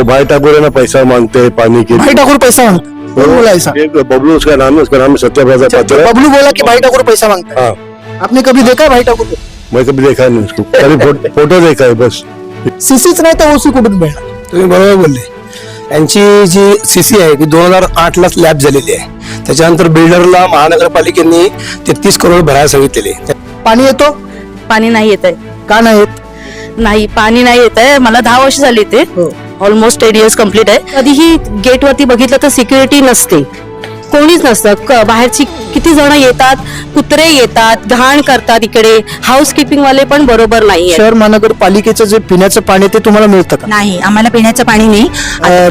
वो भाई ठाकुर है ना पैसा मांगते हैं पानी के भाई ठाकुर पैसा मांगता है। कौन बोला ऐसा एक बबलू उसका नाम है उसका नाम है सत्याप्रसाद पात्र। बबलू बोला कि भाई ठाकुर पैसा मांगता है। हाँ। आपने कभी देखा है भाई ठाकुर को? मैं कभी देखा नहीं उसको। खाली फोटो फोटो देखा है बस। सीसीच नाही तर ओसी कुठून मिळणार तुम्ही बरोबर बोलले। यांची जी सीसी आहे ती दोन हजार आठ ला स्लॅब झालेली आहे. त्याच्यानंतर बिल्डरला महानगरपालिकेने तेहतीस करोड भरायला सांगितलेले पाणी येतो? पाणी नाही येत आहे. का नाही येत? नाही पाणी नाही येत आहे. मला दहा वर्ष झाली ते हो. ऑलमोस्ट टेन इयर्स कंप्लीट आहे. कधीही गेट वरती बघितलं तर सिक्युरिटी नसते. कोणीच नसतं. क- बाहेरची किती जण येतात कुत्रे येतात घाण करतात इकडे. हाऊस किपिंग वाले पण बरोबर नाहीये शहर महानगरपालिकेचं जे पिण्याचं पाणी ते तुम्हाला मिळतं का? नाही आम्हाला पिण्याचं पाणी नाही.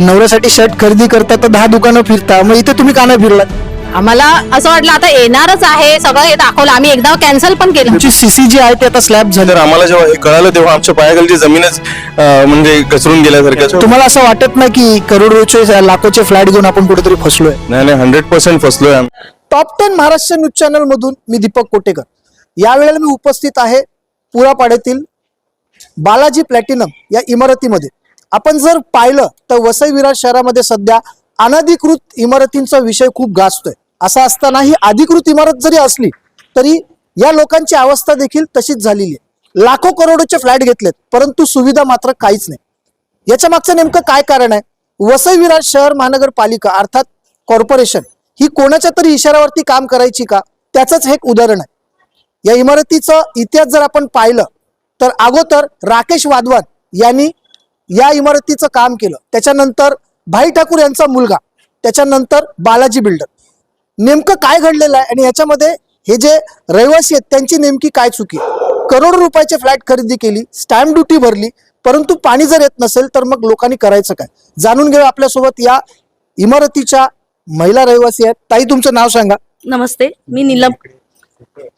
नवऱ्यासाठी शर्ट खरेदी करता तर दहा दुकानं फिरता मग इथे तुम्ही का नाही फिरलात? आम्हाला असं वाटलं आता येणारच आहे. सगळं हे दाखवलं. आम्ही एकदा कॅन्सल पण केलं. तुमची सीसी जी आहे ते आता स्लॅब झालं. तर आम्हाला जेव्हा हे कळालं तेव्हा आमच्या पायाखालची जमीनच अं, म्हणजे घसरून गेल्यासारखं तुम्हाला असं वाटत नाही की करोडोचे लाखोचे फ्लॅट घेऊन आपण कुठेतरी फसलोय? नाही नाही हंड्रेड पर्सेंट फसलोय आम्ही. Top ten Maharashtra news channel मधून मी दीपक कोटेकर. यावेळेला मी उपस्थित आहे पुरापाड्यातील बालाजी प्लॅटिनम या इमारतीमध्ये. आपण जर पाहिलं तर वसई विरार शहरामध्ये सध्या अनधिकृत इमारतींचा विषय खूप गाजतोय. असं असताना ही अधिकृत इमारत जरी असली तरी या लोकांची अवस्था देखील तशीच झालेली आहे. लाखो करोडोचे फ्लॅट घेतलेत परंतु सुविधा मात्र काहीच नाही. याच्या मागचं नेमकं काय कारण आहे? वसई विरार शहर महानगरपालिका अर्थात कॉर्पोरेशन ही कोणाच्या तरी इशाऱ्यावरती काम करायची का? त्याचंच हे एक उदाहरण आहे. या इमारतीचा इतिहास जर आपण पाहिलं तर अगोदर राकेश वाधवान यांनी या इमारतीचं काम केलं. त्याच्यानंतर भाई ठाकूर यांचा मुलगा त्याच्यानंतर बालाजी बिल्डर नेमकं काय घडलेलं आहे आणि याच्यामध्ये हे जे रहिवासी आहेत त्यांची नेमकी काय चुकी? करोडो रुपयाचे फ्लॅट खरेदी केली स्टॅम्प ड्युटी भरली परंतु पाणी जर येत नसेल तर मग लोकांनी करायचं काय? जाणून घेऊ आपल्यासोबत या इमारतीच्या महिला रहिवासी आहेत. ताई तुमचं नाव सांगा. नमस्ते मी नीलम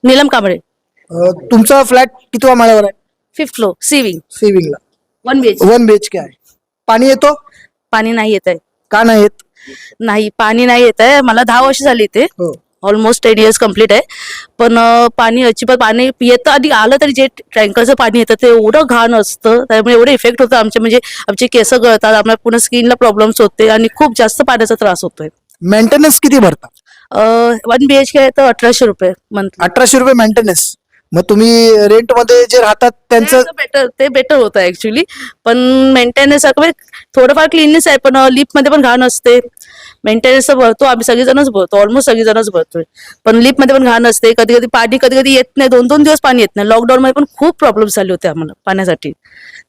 नीलम कांबळे. अं, तुमचा फ्लॅट कितवा माळ्यावर आहे? फिफ्थ फ्लोर सिविंग सेव्हिंगला one BH one B H K आहे. पाणी येतो? पाणी नाही येत आहे का नाही येत? नाही पाणी नाही येत आहे मला दहा वर्ष झाली ते हो. ऑलमोस्ट टेन इयर्स कंप्लीट आहे. पण अं, पाणी अजिबात पाणी येतं आधी आलं तरी जे टँकरचं पाणी येतं ते एवढं घाण असतं. त्यामुळे एवढं इफेक्ट होतं आमचे म्हणजे आमचे केस गळतात. आम्हाला पुन्हा स्किनला प्रॉब्लेम्स होते आणि खूप जास्त पाण्याचा त्रास होतोय. मेंटेनन्स किती भरता वन बी एच के तर अठराशे रुपये मंथली अठराशे रुपये मेंटेनन्स मग तुम्ही रेंटमध्ये जे राहतात त्यांचं बेटर ते बेटर होतं ऍक्च्युली पण मेंटेनन्स म्हणजे थोडंफार क्लीननेस आहे पण लिफ्टमध्ये पण घाण असते. मेंटेनन्स भरतो आम्ही सगळेजणच भरतो ऑलमोस्ट सगळेजणच भरतोय. पण लिफ्टमध्ये पण घाण असते कधी कधी पाणी कधी कधी येत नाही दोन दोन दिवस पाणी येत नाही. लॉकडाऊन मध्ये पण खूप प्रॉब्लेम झाले होते आम्हाला पाण्यासाठी.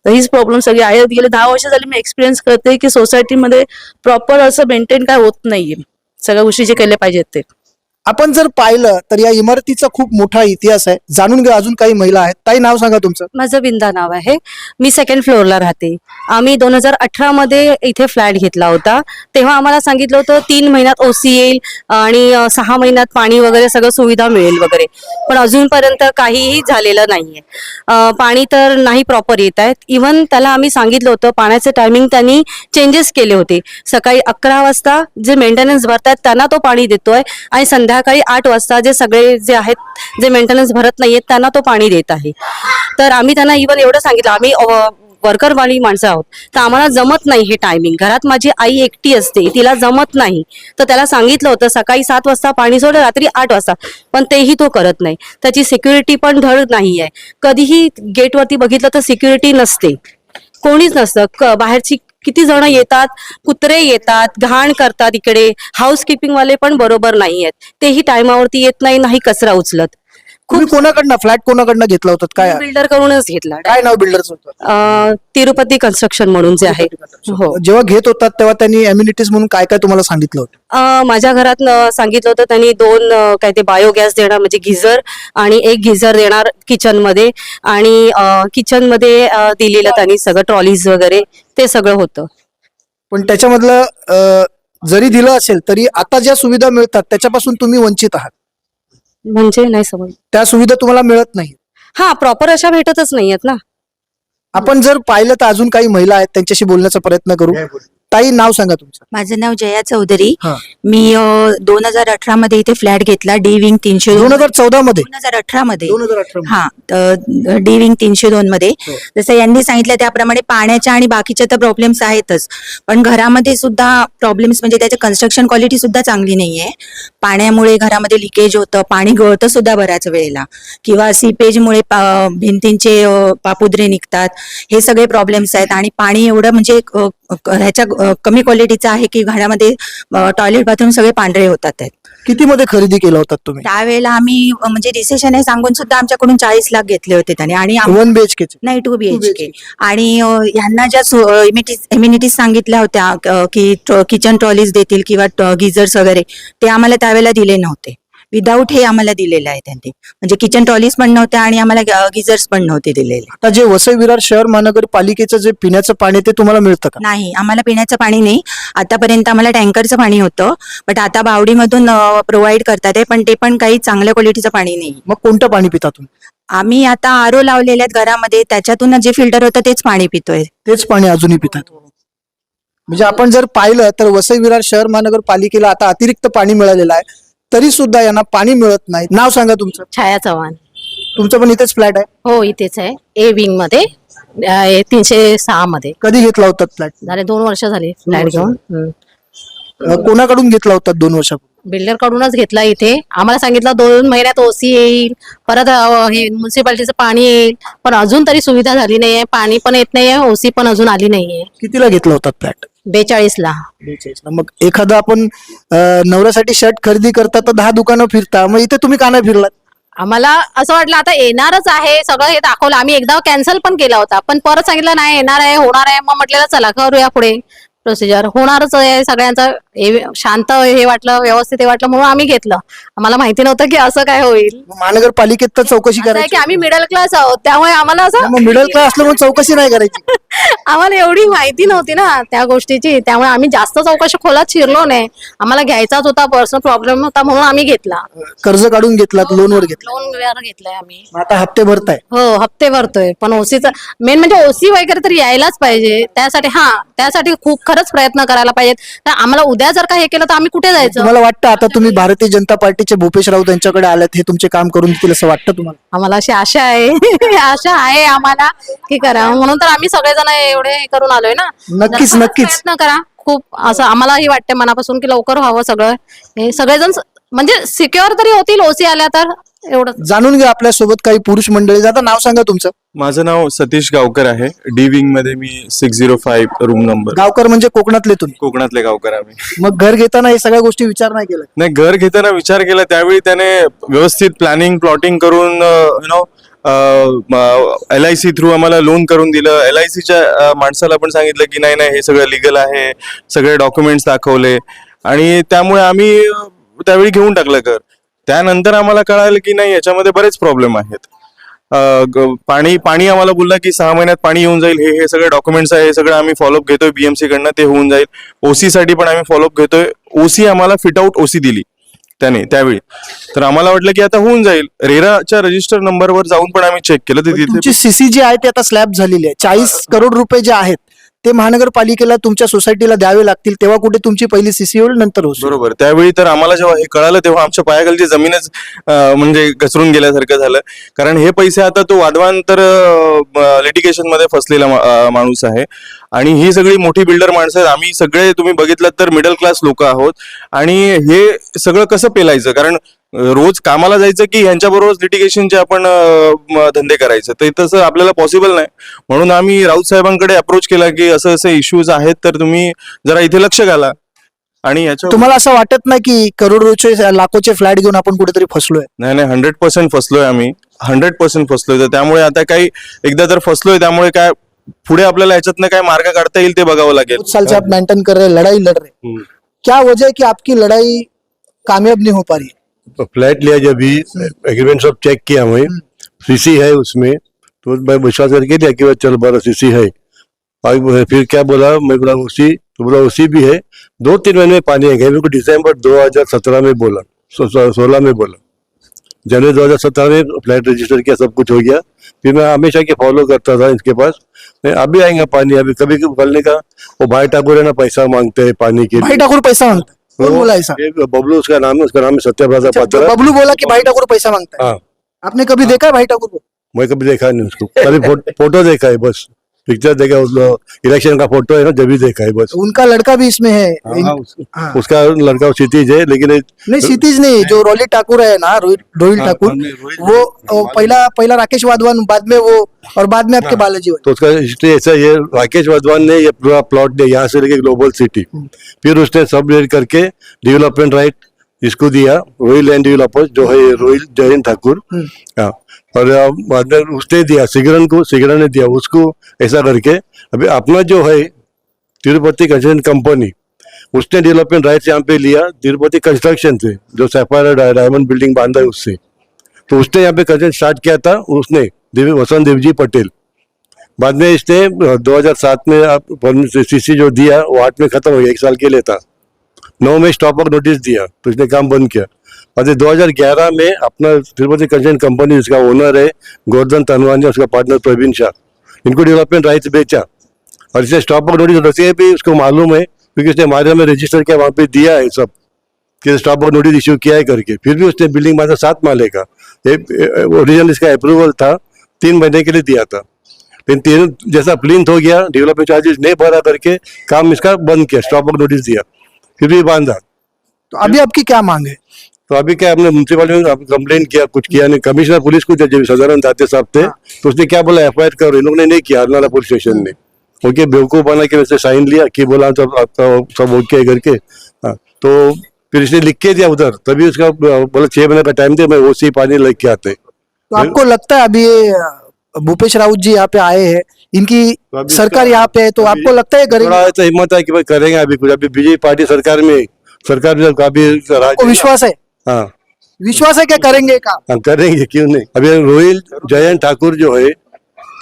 तर हीच प्रॉब्लेम सगळी आहे. गेले दहा वर्ष झाली मी एक्सपिरियन्स करते की सोसायटीमध्ये प्रॉपर असं मेंटेन काय होत नाहीये. सगळ्या गोष्टी जे केल्या पाहिजेत ते. आपण जर पाहिलं तर या इमारतीचा खूप मोठा इतिहास आहे. जाणून घ्या अजून काही महिला आहेत. ताई नाव सांगा तुमचं. माझं बिंदा नाव आहे. मी सेकंड फ्लोअरला राहते. आम्ही दोन हजार अठरा मध्ये इथे फ्लॅट घेतला होता. तेव्हा आम्हाला सांगितलं होतं तीन महिन्यात ओसी येईल आणि सहा महिन्यात पाणी वगैरे सगळं सुविधा मिळेल वगैरे. पण अजूनपर्यंत काहीही झालेलं नाहीये. पाणी तर नाही प्रॉपर येत आहेत इव्हन त्याला आम्ही सांगितलं होतं पाण्याचे टायमिंग त्यांनी चेंजेस केले होते. सकाळी अकरा वाजता जे मेंटेनन्स भरतात त्यांना तो पाणी देतोय आणि संध्या संध्याकाळी आठ वाजता जे सगळे जे आहेत जे मेंटेनन्स भरत नाहीयेत त्यांना तो पाणी देत आहे. तर आम्ही त्यांना इव्हन एवढं सांगितलं आम्ही वर्करवाली माणसं आहोत. तर आम्हाला जमत नाही हे टायमिंग घरात माझी आई एकटी असते तिला जमत नाही. तर त्याला सांगितलं होतं सकाळी सात वाजता पाणी सोडलं रात्री आठ वाजता. पण तेही तो करत नाही. त्याची सिक्युरिटी पण धड नाही आहे कधीही गेटवरती बघितलं तर सिक्युरिटी नसते. कोणीच नसतं. बाहेरची किती जण येतात कुत्रे येतात घाण करतात इकडे. हाऊसकीपिंग वाले पण बरोबर नाही आहेत तेही टायमावरती येत नाही नाही कचरा उचलत. तुम्ही कोणाकडनं फ्लॅट कोणाकडनं घेतला होता? काय बिल्डर कडूनच घेतला. काय नाव बिल्डरचं होतं? अं, तिरुपती कन्स्ट्रक्शन म्हणून जे आहे. हो. जेव्हा घेत होतात तेव्हा त्यांनी अम्युनिटीज म्हणून काय काय तुम्हाला सांगितलं होतं? अं, माझ्या घरात सांगितलं होतं त्यांनी दोन अं, काय ते बायोगॅस देणार म्हणजे गिझर आणि एक गिझर देणार किचनमध्ये आणि किचनमध्ये अं, दिलेलं त्यांनी सगळं ट्रॉलीज वगैरे ते सगळं होतं. पण त्याच्यामधलं अं, जरी दिलं असेल तरी आता ज्या सुविधा मिळतात त्याच्यापासून तुम्ही वंचित आहात. म्हणजे नाही समज त्या सुविधा तुम्हाला मिळत नाही. हा प्रॉपर अशा भेटतच नाहीयेत ना. आपण जर पाहिलं तर अजून काही महिला आहेत त्यांच्याशी बोलण्याचा प्रयत्न करू. ताई नाव सांगा तुमचं. माझं नाव जया चौधरी. हा. मी दोन हजार अठरा मध्ये इथे फ्लॅट घेतला डी विंग तीनशे दोन. हजार चौदा मध्ये? दोन हजार अठरा मध्ये. दोन हजार अठरा हा डी विंग तीनशे दोन मध्ये. हो. जसं यांनी सांगितलं त्याप्रमाणे पाण्याच्या आणि बाकीच्या तर प्रॉब्लेम्स आहेतच. पण घरामध्ये सुद्धा प्रॉब्लेम्स म्हणजे त्याची कन्स्ट्रक्शन क्वालिटी सुद्धा चांगली नाहीये. पाण्यामुळे घरामध्ये लिकेज होतं पाणी गळतं सुद्धा बऱ्याच वेळेला. किंवा सीपेजमुळे पा- भिंतींचे अ, पापुद्रे निघतात. हे सगळे प्रॉब्लेम्स आहेत. आणि पाणी एवढं म्हणजे अ, ह्याच्या कमी क्वालिटीचं आहे की घरामध्ये टॉयलेट बाथरूम सगळे पांढरे होतात आहेत किती मध्ये खरेदी केला होता तुम्ही? त्यावेळेला आम्ही अ, म्हणजे रिसेशन आहे सांगून सुद्धा आमच्याकडून चाळीस लाख घेतले होते त्याने. आणि आम- वन बीएचके नाही टू बी एच. के आणि अ, ह्यांना ज्या इम्युनिटीज सांगितल्या होत्या अ, की किचन ट्रॉलीज देतील किंवा गिझर्स वगैरे ते आम्हाला त्यावेळेला दिले नव्हते. विदाऊट हे आम्हाला दिलेलं आहे त्यांनी. म्हणजे किचन ट्रॉलीज पण नव्हत्या आणि आम्हाला गिझर्स पण नव्हते दिलेले. आता जे वसई विरार शहर महानगरपालिकेचं जे पिण्याचं पाणी ते तुम्हाला मिळतं का? नाही आम्हाला पिण्याचं पाणी नाही. आतापर्यंत आम्हाला टँकरचं पाणी होतं. बट आता बावडीमधून प्रोव्हाइड करतात आहे पण ते पण काही चांगल्या क्वालिटीचं पाणी नाही. मग कोणतं पाणी पिता तुम्ही? आम्ही आता आरो लावलेले आहेत घरामध्ये. त्याच्यातून जे फिल्टर होतं तेच पाणी पितोय. तेच पाणी अजूनही पितात म्हणजे आपण जर पाहिलं तर वसई विरार शहर महानगरपालिकेला आता अतिरिक्त पाणी मिळालेलं आहे. तरी सुद्धा यांना पाणी मिळत नाही. नाव सांगा तुमचं. छाया चव्हाण. तुमचं पण इथेच फ्लॅट आहे? हो इथेच आहे. ए विंगमध्ये अं, तीनशे सहा मध्ये. कधी घेतला होता फ्लॅट? झाले दोन वर्ष झाली फ्लॅट वर्ष. घेऊन. कोणाकडून घेतला होता दोन वर्षापूर्वी? बिल्डर कडूनच घेतला इथे. आम्हाला सांगितलं दोन महिन्यात ओसी येईल. परत अं, हे म्युन्सिपाल्टीचं पाणी येईल. पण अजून तरी सुविधा झाली नाहीये. पाणी पण येत नाहीये. ओसी पण अजून आली नाहीये. कितीला घेतला होता फ्लॅट? बेचाळीस ला मग एखादा आपण अं, नवऱ्यासाठी शर्ट खरेदी करता तर दहा दुकानं फिरता. मग इथे तुम्ही का नाही फिरलात? आम्हाला असं वाटलं आता येणारच आहे. सगळं हे दाखवलं. आम्ही एकदा कॅन्सल पण केला होता. पण परत सांगितलं नाही येणार आहे होणार आहे. मग म्हटलेलं चला करूया पुढे प्रोसिजर होणारच आहे. सगळ्यांचं हे शांत हे वाटलं व्यवस्थित हे वाटलं म्हणून आम्ही घेतलं. आम्हाला माहिती नव्हतं की असं काय होईल. महानगरपालिकेत तर चौकशी असं आहे करायची. की आम्ही मिडल क्लास आहोत त्यामुळे आम्हाला असं मिडल क्लास असलं मग चौकशी नाही करायची. आम्हाला एवढी माहिती नव्हती ना त्या गोष्टीची त्यामुळे आम्ही जास्त चौकशी खोलात शिरलो नाही. आम्हाला घ्यायचाच होता पर्सनल प्रॉब्लेम होता म्हणून आम्ही घेतला. कर्ज काढून घेतलात लोनवर घेतला लोन वर घेतलाय आम्ही. मग आता हप्ते भरताय. हो हप्ते भरतोय. पण ओसीचा मेन म्हणजे ओसी वगैरे तर यायलाच पाहिजे. त्यासाठी हा त्यासाठी खूप खरंच प्रयत्न करायला पाहिजेत. तर आम्हाला उद्या जर का हे केलं तर आम्ही कुठे जायचं? तुम्हाला वाटतं आता तुम्ही भारतीय जनता पार्टीचे भूपेश राऊत यांच्याकडे आलात हे तुमचे काम करून देतील असं वाटतं तुम्हाला? आम्हाला अशी आशा आहे. आशा आहे आम्हाला की करा. म्हणून तर आम्ही सगळेजण एवढे हे करून आलोय ना. नक्कीच, जरा नक्कीच. प्रयत्न करा. खूप असं आम्हालाही वाटतं मनापासून की लवकर व्हावं सगळं. हे सगळेजण स- म्हणजे सिक्युअर तरी होतील ओसी आल्या तर एवढं जाणून घ्या आपल्यासोबत काही पुरुष मंडळी. आता नाव सांगा तुमचं. माझं नाव सतीश गावकर आहे. डी विंगमध्ये मी six zero five room number Gaonkar म्हणजे कोकणातले तुम्ही? कोकणातले गावकर आम्ही. मग घर घेताना हे सगळ्या गोष्टी विचार नाही केला नाही घर घेताना विचार केला. त्यावेळी त्याने व्यवस्थित प्लॅनिंग प्लॉटिंग करून you know L I C through आम्हाला लोन करून दिलं. एल आय सीच्या माणसाला पण सांगितलं की नाही नाही हे सगळं लिगल आहे. सगळे डॉक्युमेंट्स दाखवले. आणि त्यामुळे आम्ही त्यावेळी घेऊन टाकलं घर. त्यानंतर आम्हाला कळालं की नाही याच्यामध्ये बरेच प्रॉब्लेम आहेत. पाणी पाणी आम्हाला बोललं की सहा महिन्यात पाणी येऊन जाईल. हे हे सगळे डॉक्युमेंट्स आहे हे सगळं आम्ही फॉलोअप घेतोय. बीएमसी कडनं ते होऊन जाईल. ओसी साठी पण आम्ही फॉलोअप घेतोय. ओसी आम्हाला फिट आउट ओसी दिली त्याने त्यावेळी. तर आम्हाला वाटलं की आता होऊन जाईल. रेराच्या रजिस्टर नंबरवर जाऊन पण आम्ही चेक केलं. सीसी जी आहे ती आता स्लॅब झालेली आहे. चाळीस करोड रुपये जे आहेत ते महानगरपालिकेला तुमच्या सोसायटीला द्यावे लागतील तेव्हा कुठे तुमची पहिली सीसी होईल नंतर होईल बरोबर. त्यावेळी तर आम्हाला जेव्हा हे कळालं तेव्हा आमच्या पायाखालची जमीनच म्हणजे घसरून गेल्यासारखं झालं. कारण हे पैसे आता तो वादवान तर लिटिगेशनमध्ये फसलेला माणूस आहे. आणि ही सगळी मोठी बिल्डर माणसं आहेत. आम्ही सगळे तुम्ही बघितलं तर मिडल क्लास लोक आहोत. आणि हे सगळं कसं पेलायचं? कारण रोज कामाला जायचं की ह्यांच्याबरोबर लिटिगेशनचे आपण धंदे करायचं. तर तसं आपल्याला पॉसिबल नाही. म्हणून आम्ही राऊत साहेबांकडे अप्रोच केला की असं असं इश्यूज आहेत तर तुम्ही जरा इथे लक्ष घाला. आणि याच्या तुम्हाला असं वाटत नाही की करोडोचे लाखोचे फ्लॅट घेऊन आपण कुठेतरी फसलोय? नाही नाही हंड्रेड पर्सेंट फसलोय आम्ही. हंड्रेड पर्सेंट फसलोय. तर त्यामुळे आता काही एकदा तर फसलोय त्यामुळे काय पुढे आपल्याला याच्यातनं काय मार्ग काढता येईल ते बघावं लागेल. साल से आप मेंटेन कर रहे लड़ाई लड़ रहे। क्या वजह है कि आपकी लड़ाई कामयाब नहीं हो पा रही तो फ्लैट लिया जब भी एग्रीमेंट सब चेक किया हमें सीसी है उसमें। तो मैं विश्वास करके लिया कि चल बारह सीसी है। और फिर क्या बोला? मैं बोला उसी तो बोला उसी भी है। दो तीन महीने में पानी आएगा मेरे को दिसंबर 2017 में बोला। सोलह में बोला। जनवरी दो हज़ार सत्रह में फ्लैट रजिस्टर किया सब कुछ हो गया। फिर मैं हमेशा के फॉलो करता था इसके पास। नहीं, अभी आएगा पानी अभी कभी बोलने का। वो भाई ठाकुर है ना पैसा मांगते हैं पानी के भाई ठाकुर पैसा माँगता कौन बोला ऐसा एक बबलू उसका नाम है उसका नाम है अच्छा, पात्रा। बबलू बोला कि भाई ठाकुर पैसा मांगता है। हाँ आपने कभी देखा है भाई ठाकुर को? मैं कभी देखा नहीं उसको। कभी फोटो, फोटो देखा है बस। पिक्चर देखा उस इलेक्शन का फ़ोटो है ना जब भी देखा है बस। उनका लड़का भी इसमें है। इन- हाँ, उस- हाँ। उसका लड़का क्षितिज है लेकिन नहीं क्षितिज नहीं जो रोली ठाकुर है ना रोहित हाँ, ठाकुर हाँ, रोहित वो पहला पहला राकेश वाधवान बाद में वो और बाद में आपके बालाजी तो उसका हिस्ट्री ऐसा ये राकेश वाधवान ने ये पूरा प्लॉट दिया यहाँ से लेके ग्लोबल सिटी फिर उसने सब डिवाइड करके डेवलपमेंट राइट इसको दिया रोहिल लैंड डेवलपर्स जो है रोहिल जयंत ठाकुर हम्म। हाँ। और उसने दिया सिगरन को सिगरन ने दिया उसको ऐसा करके। अभी अपना जो है तिरुपति कंस्ट्रक्शन कंपनी उसने डेवलपमेंट राइट्स यहाँ पे लिया तिरुपति कंस्ट्रक्शन से जो सैफायर डायमंड बिल्डिंग बांधा है उससे। तो उसने यहाँ पे कंस्ट्रक्शन स्टार्ट किया था उसने देवी वसंत देव जी पटेल। बाद में इसने अ, 2007 में आप सीसी जो दिया वो आठ में खत्म हो गया एक साल के लिए था। नौ में स्टॉप वर्क नोटिस दिया तो इसने काम बंद किया। बाद में 2011 में अपना तिरुपति कंस्ट्रक्शन कंपनी उसका ओनर है गोवर्धन तनवानी उसका पार्टनर प्रवीण शाह इनको डेवलपमेंट राइट्स बेचा। और इसे स्टॉप वर्क नोटिस रसीद भी उसको मालूम है, क्योंकि उसने हमारे में रजिस्टर किया, वहाँ पे दिया है सब, कि स्टॉप वर्क नोटिस इश्यू किया है करके। फिर भी उसने बिल्डिंग बांधा सात माले का ओरिजिनल इसका अप्रूवल था, तीन महीने के लिए दिया था। लेकिन तीन, जैसा प्लिंथ हो गया डेवलपमेंट चार्जेस नहीं भरा करके, काम इसका बंद किया स्टॉप वर्क नोटिस दिया। फिर भी बांधा। तो अभी आपकी क्या मांग है? तो अभी क्या हमने म्यूनसिपालिटी में कंप्लेन किया कुछ किया नहीं। कमिश्नर पुलिस को जब सदानंद दाते साहब थे तो उसने क्या बोला एफआईआर करो इन लोगों ने नहीं किया अरनाला पुलिस स्टेशन ने। ओके बेवकूफ़ बना के वैसे साइन लिया कि बोला सब सब- सब ओके करके हाँ, तो फिर इसने लिख के दिया उधर। तभी उसका बोला छह महीने का टाइम दे मैं ओसी पानी लेके के आते। तो आपको लगता है अभी भूपेश राउत जी यहाँ पे आए हैं इनकी तो सरकार यहाँ पे है तो आपको लगता है करेंगे ऐसा हिम्मत है कि भाई करेंगे अभी कुछ। अभी बीजेपी पार्टी सरकार में सरकार में काफ़ी विश्वास है? हाँ। विश्वास है क्या करेंगे काम हम करेंगे क्यों नहीं? अभी रोहिल जयंत ठाकुर जो है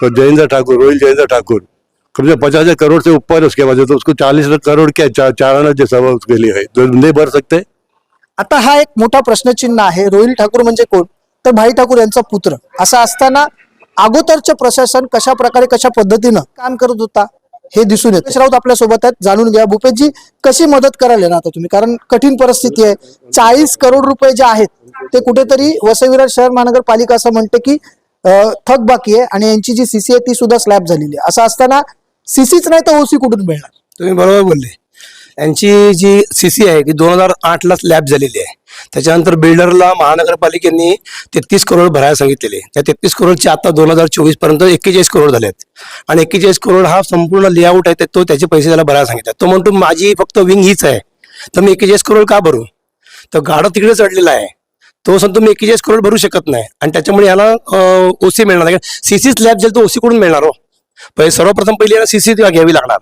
तो जयेंद्र ठाकुर रोहिल जयेंद्र ठाकुर कम से पचास हजार करोड़ से ऊपर उसके बाद तो उसको चालीस करोड़ क्या चा, चाराना जैसा उसके लिए है तो नहीं भर सकते? आता हा एक मोठा प्रश्नचिन्ह आहे रोहिल ठाकूर म्हणजे कोण? तर भाई ठाकूर यांचा पुत्र. असं असताना अगोदरचं प्रशासन कशा प्रकारे कशा पद्धतीनं काम करत होता? हे दिसून येत. राऊत आपल्यासोबत आहेत. जाणून घ्या. भूपेशजी कशी मदत कराल ना आता तुम्ही? कारण कठीण परिस्थिती आहे. चाळीस करोड रुपये जे आहेत ते कुठेतरी वसई शहर महानगरपालिका असं म्हणते की थकबाकी आहे आणि यांची जी सीसी आहे ती सुद्धा स्लॅब झालेली आहे. असं असताना सीसीच नाही तर ओसी कुठून मिळणार? तुम्ही बरोबर बोलले. यांची जी सी सी आहे ती दोन हजार आठलाच लॅब झालेली आहे. त्याच्यानंतर बिल्डरला महानगरपालिकेने तेहतीस करोड भरायला सांगितलेले. त्या तेहतीस करोडचे आता दोन हजार चोवीसपर्यंत एक्केचाळीस करोड झालेत. आणि एक्केचाळीस करोड हा संपूर्ण लेआउट आहे तो त्याचे पैसे त्याला भरायला सांगितले. तो म्हणतो माझी फक्त विंग हीच आहे. तर मी एक्केचाळीस करोड का भरू? तर गाडं तिकडे चढलेला आहे. तो सांगतो मी एक्केचाळीस करोड भरू शकत नाही. आणि त्याच्यामुळे याला ओसी मिळणार नाही. सीसी स्लॅब जेल तो ओसी कडून मिळणार हो? सर्वप्रथम पहिली याला सीसी घ्यावी लागणार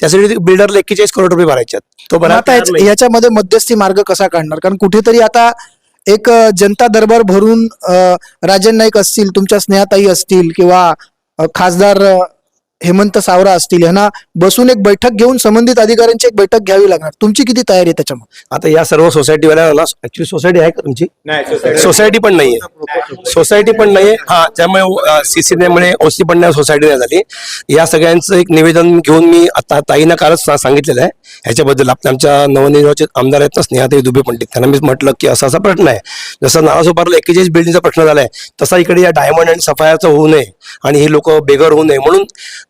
त्यासाठी बिल्डरला एक्केचाळीस करोड रुपये भरायचे. तो आता. याच्यामध्ये मध्यस्थी मार्ग कसा काढणार कारण कुठेतरी आता एक जनता दरबार भरून राजन नाईक असतील तुमच्या स्नेहाताई असतील किंवा खासदार हेमंत सावरा असतील यांना बसून एक बैठक घेऊन संबंधित अधिकाऱ्यांची एक बैठक घ्यावी लागणार. तुमची किती तयारी आहे त्याच्यामध्ये आता या सर्व सोसायटी ऍक्च्युली सोसायटी आहे का तुमची? सोसायटी पण नाहीये. सोसायटी पण नाहीये. हा त्यामुळे सीसी मुळे ओसी पण नाही सोसायटी नाही झाली. या सगळ्यांचं एक निवेदन घेऊन मी आता ताईनं कालच सांगितलेलं आहे. ह्याच्याबद्दल आपल्या आमच्या नवनिर्वाचित आमदार आहेत ना स्नेहाताई दुबे पंडित. त्यांना मी म्हटलं की असा असा प्रश्न आहे. जसं नारासोपारला एकेचाळीस बिल्डिंगचा प्रश्न झालाय तसा इकडे या डायमंड आणि सफायाचा होऊ नये आणि हे लोक बेघर होऊ नये. म्हणून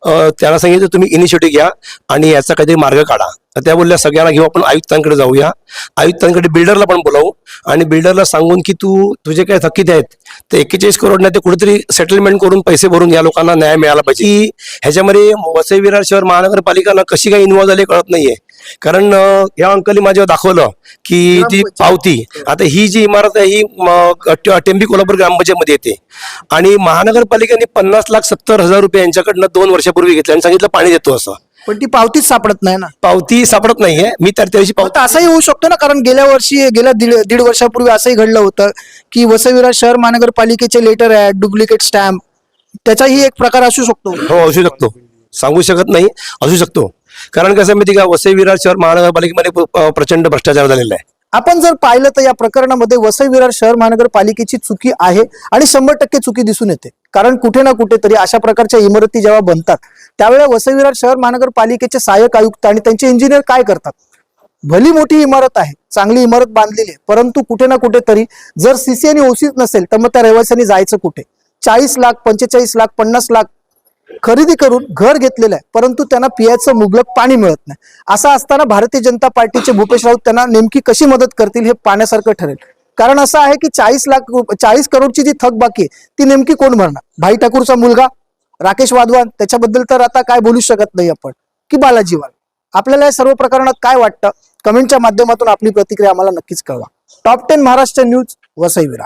त्याला सांगितलं तुम्ही इनिशिएटिव्ह घ्या आणि याचा काहीतरी मार्ग काढा. तर त्या बोलल्या सगळ्यांना घेऊ आपण आयुक्तांकडे जाऊया. आयुक्तांकडे बिल्डरला पण बोलावू आणि बिल्डरला सांगून की तू तुझे काय थकीत आहेत ते एक्केचाळीस करोड नाही ते कुठेतरी सेटलमेंट करून पैसे भरून या लोकांना न्याय मिळाला पाहिजे. ह्याच्यामध्ये वसई विरार शहर महानगरपालिका कशी काय इन्व्हॉल्व्ह झाली कळत नाहीये. कारण या अंकलनी माझ्यावर दाखवलं की ती पावती आता ही जी इमारत आहे ही टेंबी कोल्हापूर ग्रामपंचायतमध्ये येते. आणि महानगरपालिकेने पन्नास लाख सत्तर हजार रुपये यांच्याकडनं दोन वर्षापूर्वी घेतले आणि सांगितलं पाणी देतो असं. पण ती पावतीच सापडत नाही ना. पावती सापडत नाहीये. मी तर त्या दिवशी पावती असंही होऊ शकतो ना कारण गेल्या वर्षी गेल्या दीड दीड वर्षापूर्वी असंही घडलं होतं की वसईविरार शहर महानगरपालिकेचे लेटर आहेत डुप्लिकेट स्टॅम्प त्याचाही एक प्रकार असू शकतो. हो असू शकतो. सांगू शकत नाही असू शकतो. कारण कसं माहिती का? वसई विरार शहर महानगरपालिकेमध्ये प्रचंड भ्रष्टाचार झालेला आहे. आपण जर पाहिलं तर या प्रकरणामध्ये वसई विरार शहर महानगरपालिकेची चुकी आहे आणि शंभर टक्के चुकी दिसून येते. कारण कुठे ना कुठे तरी अशा प्रकारच्या इमारती जेव्हा बनतात त्यावेळेला वसई विरार शहर महानगरपालिकेचे सहाय्यक आयुक्त आणि त्यांचे इंजिनियर काय करतात? भली मोठी इमारत आहे चांगली इमारत बांधलेली आहे परंतु कुठे ना कुठेतरी जर सीसी आणि ओसी नसेल तर मग त्या रहिवाशांनी जायचं कुठे? चाळीस लाख पंचेचाळीस लाख पन्नास लाख खरेदी करून घर घेतलेलं आहे परंतु त्यांना पियाचं मुबलक पाणी मिळत नाही. असं असताना भारतीय जनता पार्टीचे भूपेश राऊत त्यांना नेमकी कशी मदत करतील हे पाण्यासारखं ठरेल. कारण असं आहे की चाळीस लाख चाळीस करोडची जी थक बाकी आहे ती नेमकी कोण भरणार? भाई ठाकूरचा मुलगा राकेश वाधवान त्याच्याबद्दल तर आता काय बोलू शकत नाही आपण की बालाजी वाल. आपल्याला या सर्व प्रकरणात काय वाटतं? कमेंटच्या माध्यमातून आपली प्रतिक्रिया आम्हाला नक्कीच कळवा. Top ten Maharashtra news Vasai Virar